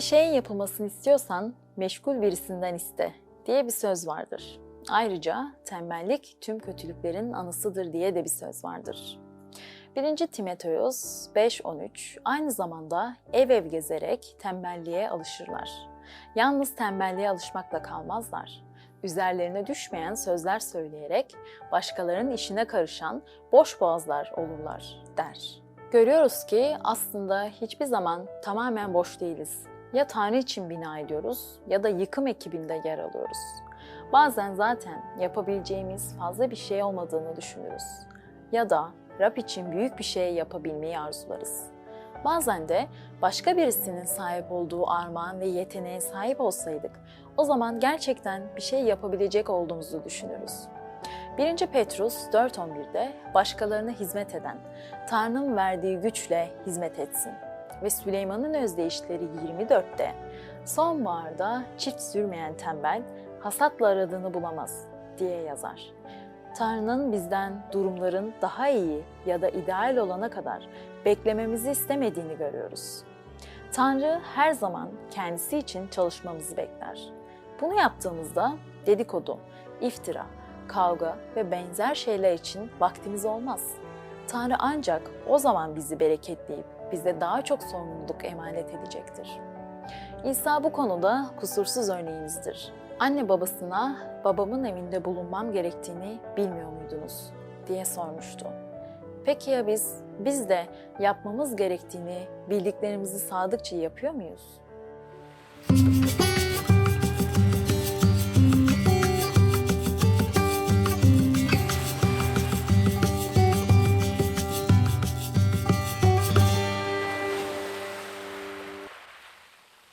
Bir şeyin yapılmasını istiyorsan meşgul birisinden iste diye bir söz vardır. Ayrıca tembellik tüm kötülüklerin anısıdır diye de bir söz vardır. 1. Timoteos 5.13 aynı zamanda ev ev gezerek tembelliğe alışırlar. Yalnız tembelliğe alışmakla kalmazlar. Üzerlerine düşmeyen sözler söyleyerek başkalarının işine karışan boş boğazlar olurlar der. Görüyoruz ki aslında hiçbir zaman tamamen boş değiliz. Ya Tanrı için bina ediyoruz ya da yıkım ekibinde yer alıyoruz. Bazen zaten yapabileceğimiz fazla bir şey olmadığını düşünürüz. Ya da Rab için büyük bir şey yapabilmeyi arzularız. Bazen de başka birisinin sahip olduğu armağan ve yeteneğe sahip olsaydık, o zaman gerçekten bir şey yapabilecek olduğumuzu düşünürüz. 1. Petrus 4.11'de başkalarına hizmet eden, Tanrı'nın verdiği güçle hizmet etsin. Ve Süleyman'ın özdeyişleri 24'te, sonbaharda çift sürmeyen tembel, hasatla aradığını bulamaz diye yazar. Tanrı'nın bizden durumların daha iyi ya da ideal olana kadar beklememizi istemediğini görüyoruz. Tanrı her zaman kendisi için çalışmamızı bekler. Bunu yaptığımızda dedikodu, iftira, kavga ve benzer şeyler için vaktimiz olmaz. Tanrı ancak o zaman bizi bereketleyip bize daha çok sorumluluk emanet edecektir. İsa bu konuda kusursuz örneğimizdir. Anne babasına babamın evinde bulunmam gerektiğini bilmiyor muydunuz diye sormuştu. Peki ya biz, biz de yapmamız gerektiğini bildiklerimizi sadıkça yapıyor muyuz?